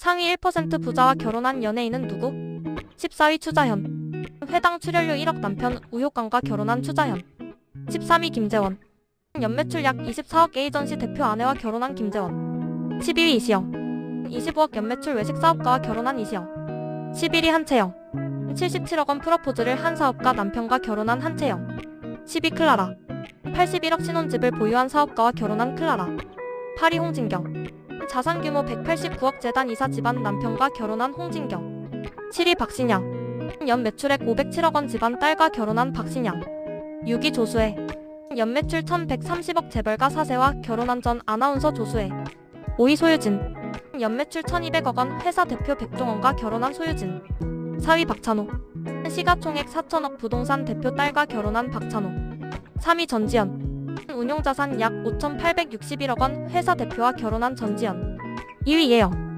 상위 1% 부자와 결혼한 연예인은 누구? 14위 추자현. 회당 출연료 1억 남편 우효광과 결혼한 추자현. 13위 김재원. 연매출 약 24억 에이전시 대표 아내와 결혼한 김재원. 12위 이시영. 25억 연매출 외식 사업가와 결혼한 이시영. 11위 한채영. 77억 원 프로포즈를 한 사업가 남편과 결혼한 한채영. 10위 클라라. 81억 신혼집을 보유한 사업가와 결혼한 클라라. 8위 홍진경 자산 규모 189억 재단 이사 집안 남편과 결혼한 홍진경. 7위 박신양. 연 매출액 507억 원 집안 딸과 결혼한 박신양. 6위 조수혜 연 매출 1130억 재벌가 사세와 결혼한 전 아나운서 조수혜 5위 소유진. 연 매출 1200억 원 회사 대표 백종원과 결혼한 소유진. 4위 박찬호. 시가총액 4천억 부동산 대표 딸과 결혼한 박찬호. 3위 전지현 운용자산 약 5,861억 원 회사 대표와 결혼한 전지현. 2위 예영